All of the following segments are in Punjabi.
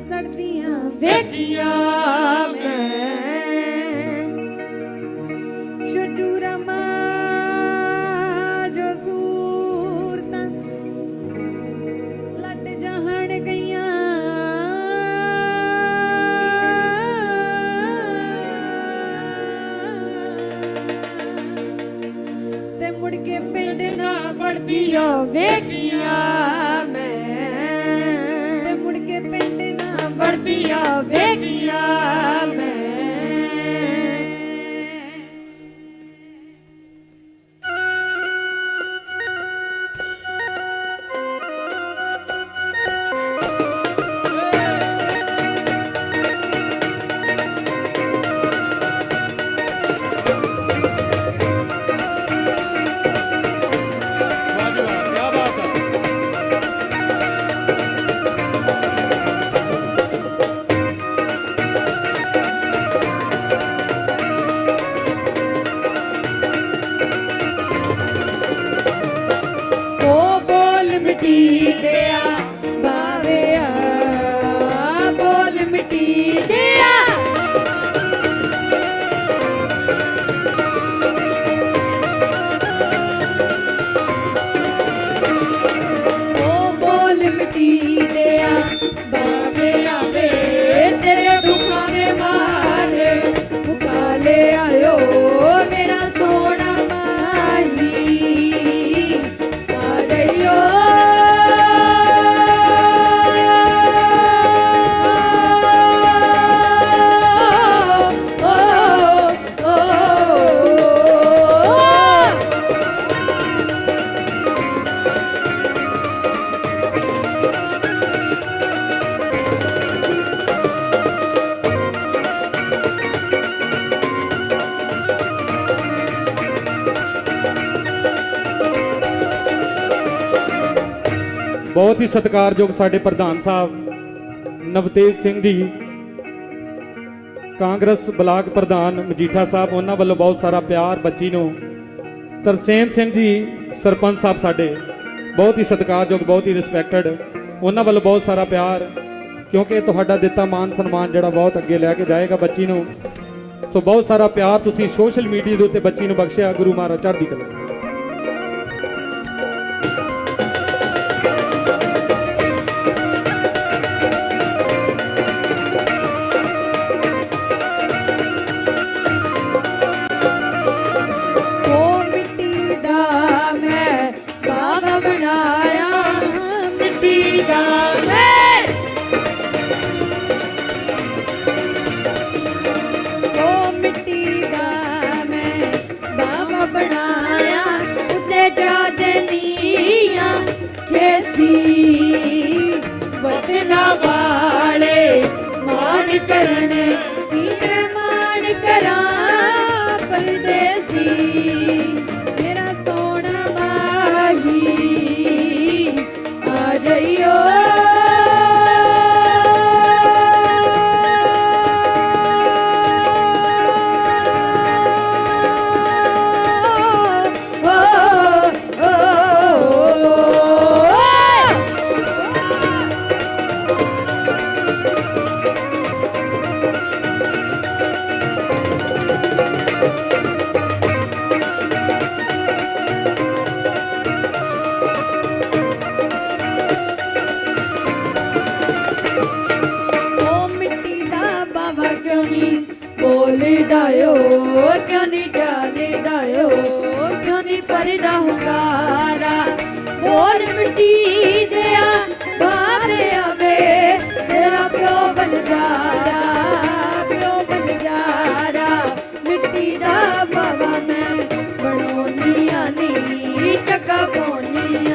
ਸੜਦੀਆਂ ਵੇਖੀਆਂ ਮੈਂ। ਸ਼ਜੂਰਮਾ ਜੋ ਸੂਰਤਾਂ ਲੱਟ ਜਹਣ ਗਈਆਂ। ਤੇ ਮੁੜ ਕੇ ਪਿੰਡ ਨਾ ਵੜਦੀਆਂ ਸਤਿਕਾਰਯੋਗ ਸਾਡੇ ਪ੍ਰਧਾਨ ਸਾਹਿਬ ਨਵਤੇਜ ਸਿੰਘ ਜੀ, ਕਾਂਗਰਸ ਬਲਾਕ ਪ੍ਰਧਾਨ ਮਜੀਠਾ ਸਾਹਿਬ, ਉਹਨਾਂ ਵੱਲੋਂ ਬਹੁਤ ਸਾਰਾ ਪਿਆਰ ਬੱਚੀ ਨੂੰ। ਤਰਸੇਮ ਸਿੰਘ ਜੀ, ਸਰਪੰਚ ਸਾਹਿਬ ਸਾਡੇ, ਬਹੁਤ ਹੀ ਸਤਿਕਾਰਯੋਗ, ਬਹੁਤ ਹੀ ਰਿਸਪੈਕਟਡ ਉਹਨਾਂ ਵੱਲੋਂ ਬਹੁਤ ਸਾਰਾ ਪਿਆਰ, ਕਿਉਂਕਿ ਤੁਹਾਡਾ ਦਿੱਤਾ ਮਾਨ ਸਨਮਾਨ ਜਿਹੜਾ ਬਹੁਤ ਅੱਗੇ ਲੈ ਕੇ ਜਾਏਗਾ ਬੱਚੀ ਨੂੰ। ਸੋ ਬਹੁਤ ਸਾਰਾ ਪਿਆਰ ਤੁਸੀਂ ਸੋਸ਼ਲ ਮੀਡੀਆ ਦੇ ਉੱਤੇ ਬੱਚੀ ਨੂੰ ਬਖਸ਼ਿਆ, ਗੁਰੂ ਮਹਾਰਾਜ ਚੜ੍ਹਦੀ ਕਲਾ। ਪਰਦੇਸੀ ਕਰਦਾ ਬੋਲ ਮਿੱਟੀ ਦਿਆ ਬਾਵੇ ਆਵੇ, ਤੇਰਾ ਪਿਓ ਬਣ ਪਿਓ ਬਣ ਮਿੱਟੀ ਦਾ ਬਾਵਾ ਮੈਂ ਬਣਾਉਣੀ ਆ ਨੀ ਚੱਕਾ ਪੋ ਜੇ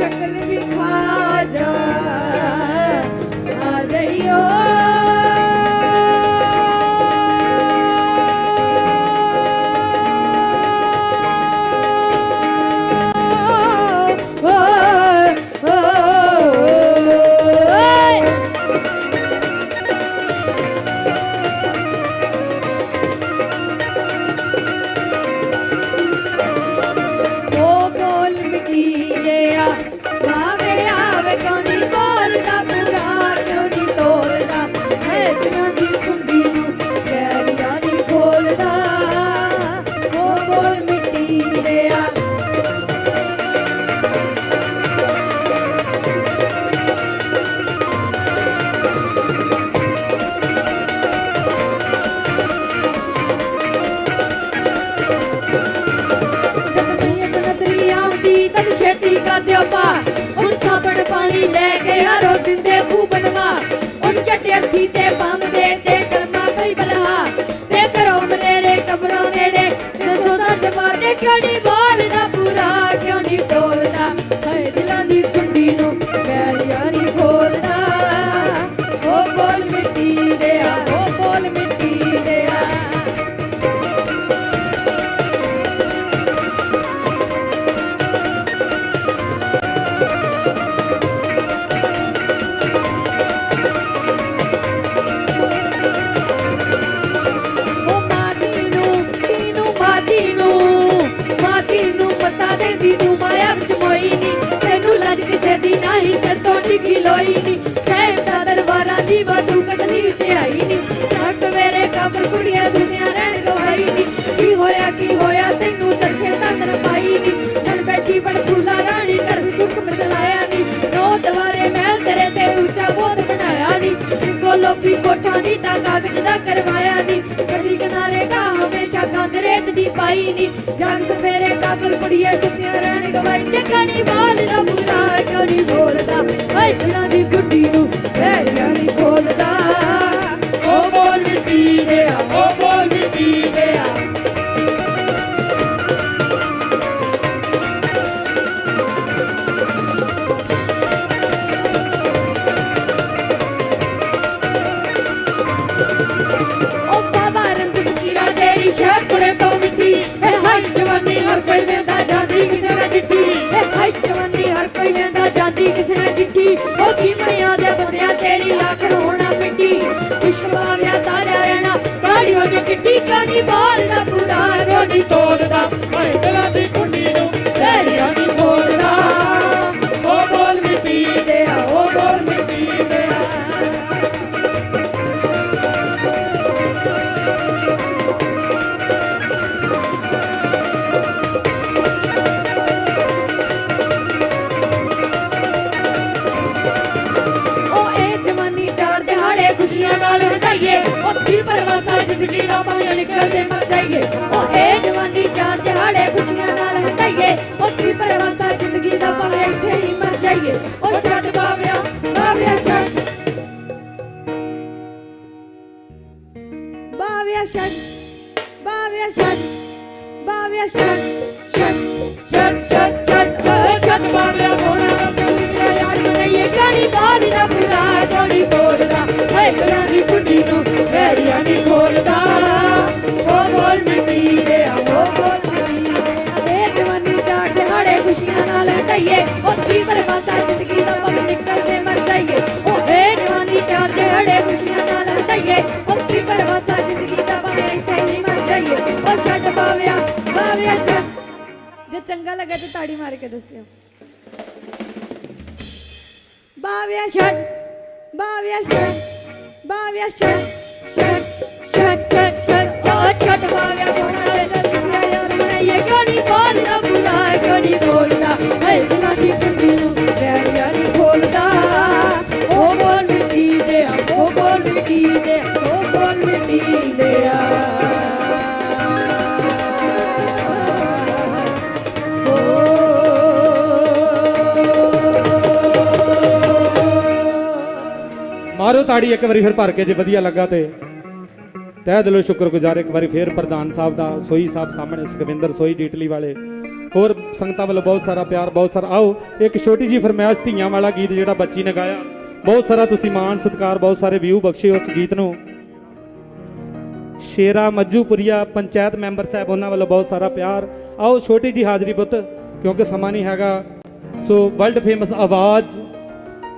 ਮੈਨੂੰ ਸ਼ਕਲ ਵਿਖਾ ਤੇ ਨੀ। ਸਹਿਬ ਦਾ ਦਰਬਾਰਾਂ ਦੀ ਵਾਧੂ ਕਤਲੀ ਉੱਤੇ ਨੀ। ਹੱਕ ਵੇਰੇ ਕਾਬਲ ਕੁੜੀਆਂ ਦੁਨੀਆ ਰਹਿਣ ਗਵਾਈ ਨੀ। ਕੀ ਹੋਇਆ ਕੀ ਹੋਇਆ, ਤੈਨੂੰ ਤਰਖੇ ਤੰਗ ਨਾ ਨੀ। ਹੁਣ ਬੈਠੀ ਬੜ ਫੁੱਲਾ ਰਾਣੀ ਕਰ ਹੁਕਮ ਚਲਾਇਆ ਨੀ। ਨੋ ਦਵਾਰੇ ਮਹਿਲ ਤੇਰੇ ਤੇ ਉੱਚਾ ਬੋਧ ਬਣਾਇਆ ਨੀ। ਗੋਲੋਪੀ ਕੋਠਾਂ ਦੀ ਤਾਂ ਕਾਗਜ਼ ਦਾ ਕਰਵਾਇਆ ਨੀ। ਕਦੀ ਕਿਨਾਰੇ ਦਾ ਹਮੇਸ਼ਾ ਕੰਧ ਰੇਤ ਦੀ ਪਾਈ ਨੀ। ਜਗ ਮੇਰੇ ਕਾਬਲ ਕੁੜੀਏ ਬੋਲਦਾ ਓਏ ਦਿਲਾਂ ਦੀ ਗੁੱਡੀ ਪੂਰਾ ਰੋਟੀ ਤੋੜਦਾ ਦਿਲਾਂ ਦੀ ਕੁੰਡੀ ਨੂੰ ਤੇਰੀਆਂ ਨਹੀਂ ਖੋਲਦਾ ਉਹ ਬੋਲ ਮਿੱਟੀ ਦੇ ਆ ਉਹ ਬੋਲ ਮਿੱਟੀ ਦੇ ਆ। ਇਹ ਜਵਾਨੀ ਚਾਰ ਦਿਹਾੜੇ ਖੁਸ਼ੀਆਂ ਨਾਲ ਹਟਾਈਏ ਉਹ ਦਿਲ ਪਰਵਾਸਾ ਜ਼ਿੰਦਗੀ ਦਾ ਪਾਣੀ ਨਿਕਲਦੇ ਮਰ ਹਟਾਈਏ ਉਹ ਕੀ ਬਰਬਾਦਾ ਜ਼ਿੰਦਗੀ ਦਾ ਪਲ ਨਿਕਲਦੇ ਮਰ ਜਾਈਏ। ਉਹ ਇਹ ਜਵਾਨੀ ਚਾਰ ਦਿਹਾੜੇ ਖੁਸ਼ੀਆਂ ਨਾਲ ਹਟਾਈਏ ਉਹ ਕੀ ਬਰਬਾਦਾ ਜ਼ਿੰਦਗੀ ਦਾ ਪਲ ਇੱਥੇ ਨਹੀਂ ਮਰ ਜਾਈਏ। ਉਹ ਛੱਡ ਬਾਵਿਆ ਬਾਵਿਆ ਛੱਡ। ਜੇ ਚੰਗਾ ਲੱਗਾ ਤੇ ਤਾੜੀ ਮਾਰ ਕੇ ਦੱਸਿਓ। ਬਾਵਿਆ ਛੱਡ ਬਾਵਿਆ ਛੱਡ ਬਾਵਿਆ ਛੱਡ ਛੱਡ ਛੱਡ ਛੱਡ ਛੱਡ। ਛੱਡ ਛੱਡ ਬਾਵਿਆ ਸੋਹਣਾ ਬੇਟਾ ਸਿੱਖਿਆ ਯਾਰ ਮੈਂ ਇਹ ਗਾਣੀ ਬੋਲਦਾ ਬੁਲਾ ਗਾਣੀ ਬੋਲਦਾ ਹੈ ਦਿਲਾਂ ਦੀ ਮਾਰੋ ਤਾੜੀ ਇੱਕ ਵਾਰੀ ਫਿਰ ਭਰ ਕੇ ਜੇ ਵਧੀਆ ਲੱਗਾ ਤੇ। ਤਹਿ ਦਿਲੋਂ ਸ਼ੁਕਰਗੁਜ਼ਾਰ ਇੱਕ ਵਾਰੀ ਫੇਰ ਪ੍ਰਧਾਨ ਸਾਹਿਬ ਦਾ ਸੋਈ ਸਾਹਿਬ ਸਾਹਮਣੇ, ਸੁਖਵਿੰਦਰ ਸੋਈ ਡੀਟਲੀ ਵਾਲੇ। ਹੋਰ ਸੰਗਤਾਂ ਵੱਲੋਂ ਬਹੁਤ ਸਾਰਾ ਪਿਆਰ, ਬਹੁਤ ਸਾਰਾ। ਆਓ, ਇੱਕ ਛੋਟੀ ਜੀ ਫਰਮਾਇਸ਼ ਧੀਆਂ ਵਾਲਾ ਗੀਤ ਜਿਹੜਾ ਬੱਚੀ ਨੇ ਗਾਇਆ। ਬਹੁਤ ਸਾਰਾ ਤੁਸੀਂ ਮਾਣ, ਸਤਿਕਾਰ, ਬਹੁਤ ਸਾਰੇ ਵਿਊ ਬਖਸ਼ੇ ਉਸ ਗੀਤ ਨੂੰ। ਸ਼ੇਰਾ ਮੱਜੂਪੁਰੀਆ ਪੰਚਾਇਤ ਮੈਂਬਰ ਸਾਹਿਬ ਉਹਨਾਂ ਵੱਲੋਂ ਬਹੁਤ ਸਾਰਾ ਪਿਆਰ। ਆਓ ਛੋਟੀ ਜੀ ਹਾਜ਼ਰੀ ਪੁੱਤ ਕਿਉਂਕਿ ਸਮਾਂ ਨਹੀਂ ਹੈਗਾ। ਸੋ ਵਰਲਡ ਫੇਮਸ ਆਵਾਜ਼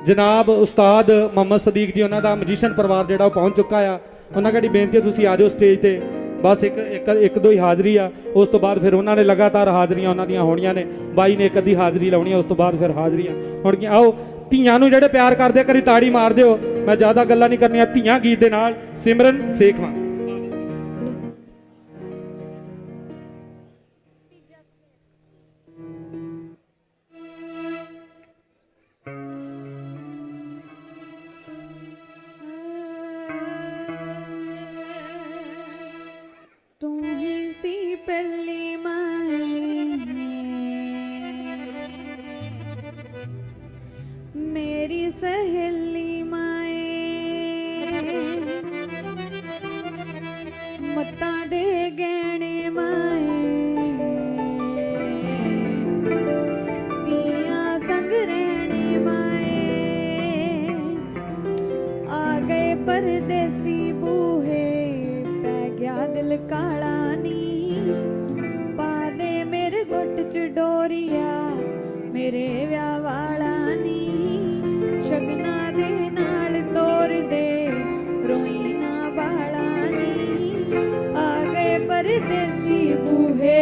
ਜਨਾਬ ਉਸਤਾਦ ਮੁਹੰਮਦ ਸਦੀਕ ਜੀ ਉਹਨਾਂ ਦਾ ਮਜੀਸ਼ੀਅਨ ਪਰਿਵਾਰ ਜਿਹੜਾ ਉਹ ਪਹੁੰਚ ਚੁੱਕਾ ਆ। ਉਹਨਾਂ ਕੜੀ ਬੇਨਤੀ ਹੈ ਤੁਸੀਂ ਆ ਜਾਓ ਸਟੇਜ ਤੇ। ਬਸ ਇੱਕ ਇੱਕ ਇੱਕ ਦੋ ਹੀ ਹਾਜ਼ਰੀ ਆ। ਉਸ ਤੋਂ ਬਾਅਦ ਫਿਰ ਉਹਨਾਂ ਨੇ ਲਗਾਤਾਰ ਹਾਜ਼ਰੀਆਂ ਉਹਨਾਂ ਦੀਆਂ ਹੋਣੀਆਂ ਨੇ। ਬਾਈ ਨੇ ਇੱਕ ਅੱਧੀ ਹਾਜ਼ਰੀ ਲਾਉਣੀ ਆ ਉਸ ਤੋਂ ਬਾਅਦ ਫਿਰ ਹਾਜ਼ਰੀਆਂ ਹੋਣਗੀਆਂ। ਆਓ ਧੀਆਂ ਨੂੰ ਜਿਹੜੇ ਪਿਆਰ ਕਰਦੇ ਆ, ਕਰੀ ਤਾੜੀ ਮਾਰ ਦਿਓ। ਮੈਂ ਜ਼ਿਆਦਾ ਗੱਲਾਂ ਨਹੀਂ ਕਰਨੀਆਂ ਧੀਆਂ ਗੀਤ ਦੇ ਨਾਲ ਸਿਮਰਨ ਸੇਖਵਾਂ। ਗਏ ਪਰਦੇਸੀ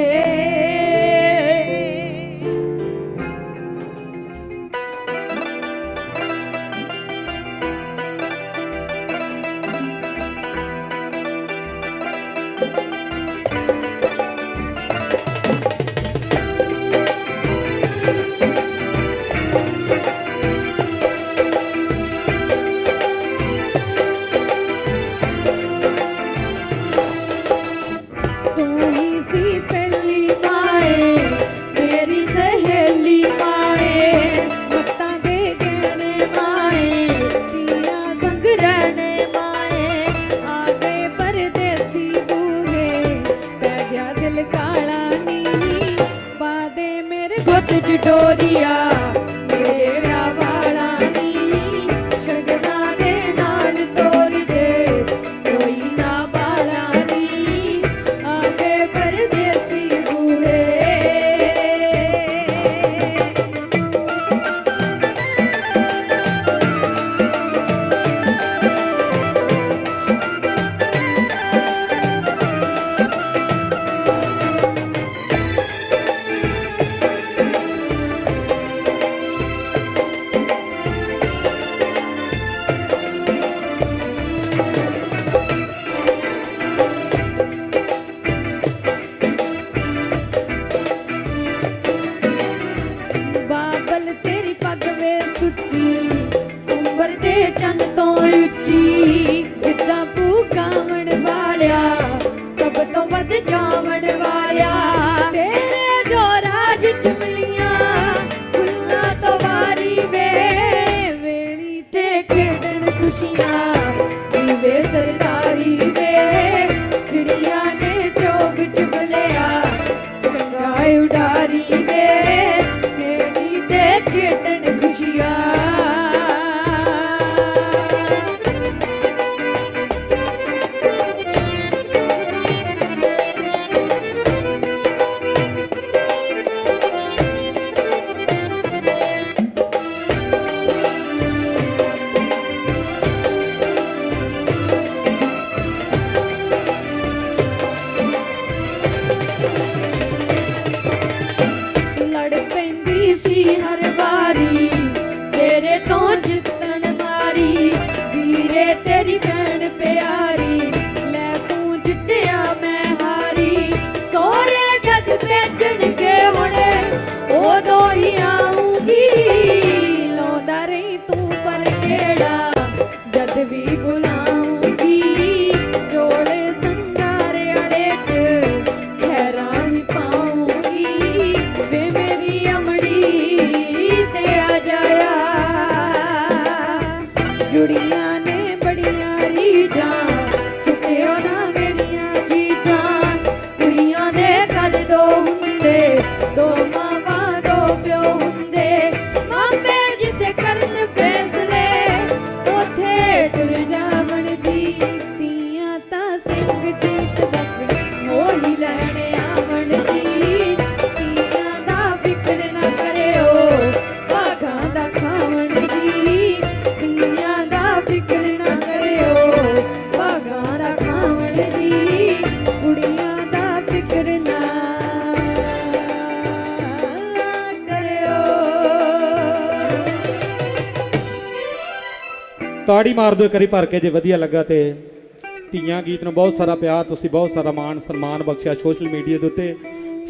ਉਮਰ ਦੇ ਚੰਨ ਤੋਂ ਉੱਚੀ ਜਿੱਦਾਂ ਤਾੜੀ ਮਾਰ ਦਿਓ ਕਰੀ ਭਰ ਕੇ ਜੇ ਵਧੀਆ ਲੱਗਾ ਤੇ। ਧੀਆਂ ਗੀਤ ਨੂੰ ਬਹੁਤ ਸਾਰਾ ਪਿਆਰ, ਤੁਸੀਂ ਬਹੁਤ ਸਾਰਾ ਮਾਣ, ਸਨਮਾਨ ਬਖਸ਼ਿਆ ਸੋਸ਼ਲ ਮੀਡੀਆ ਦੇ ਉੱਤੇ।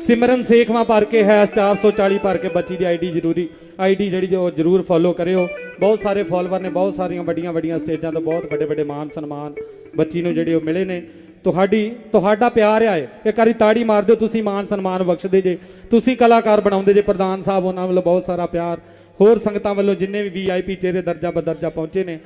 ਸਿਮਰਨ ਸੇਖਵਾ ਭਰ ਕੇ ਹੈ 440 ਭਰ ਕੇ ਬੱਚੀ ਦੀ ਆਈਡੀ ਜ਼ਰੂਰੀ। ਆਈਡੀ ਜਿਹੜੀ ਜੋ ਜਰੂਰ ਫੋਲੋ ਕਰਿਓ। ਬਹੁਤ ਸਾਰੇ ਫਾਲੋਅਰ ਨੇ, ਬਹੁਤ ਸਾਰੀਆਂ ਵੱਡੀਆਂ ਵੱਡੀਆਂ ਸਟੇਜਾਂ ਤੋਂ ਬਹੁਤ ਵੱਡੇ ਵੱਡੇ ਮਾਣ, ਸਨਮਾਨ ਬੱਚੀ ਨੂੰ ਜਿਹੜੇ ਉਹ ਮਿਲੇ ਨੇ। ਤੁਹਾਡੀ, ਤੁਹਾਡਾ ਪਿਆਰ ਆ ਇਹ। ਇੱਕ ਵਾਰੀ ਤਾੜੀ ਮਾਰ ਦਿਓ, ਤੁਸੀਂ ਮਾਣ, ਸਨਮਾਨ ਬਖਸ਼ਦੇ ਜੇ। ਤੁਸੀਂ ਕਲਾਕਾਰ ਬਣਾਉਂਦੇ ਜੇ, ਪ੍ਰਧਾਨ ਸਾਹਿਬ ਉਹਨਾਂ ਵੱਲੋਂ ਬਹੁਤ ਸਾਰਾ ਪਿਆਰ। ਹੋਰ ਸੰਗਤਾਂ ਵੱਲੋਂ ਜਿੰਨੇ ਵੀ ਵੀਆਈਪੀ ਚਿਹਰੇ ਦਰਜਾ ਬਦਰਜਾ ਪਹੁੰਚੇ ਨੇ।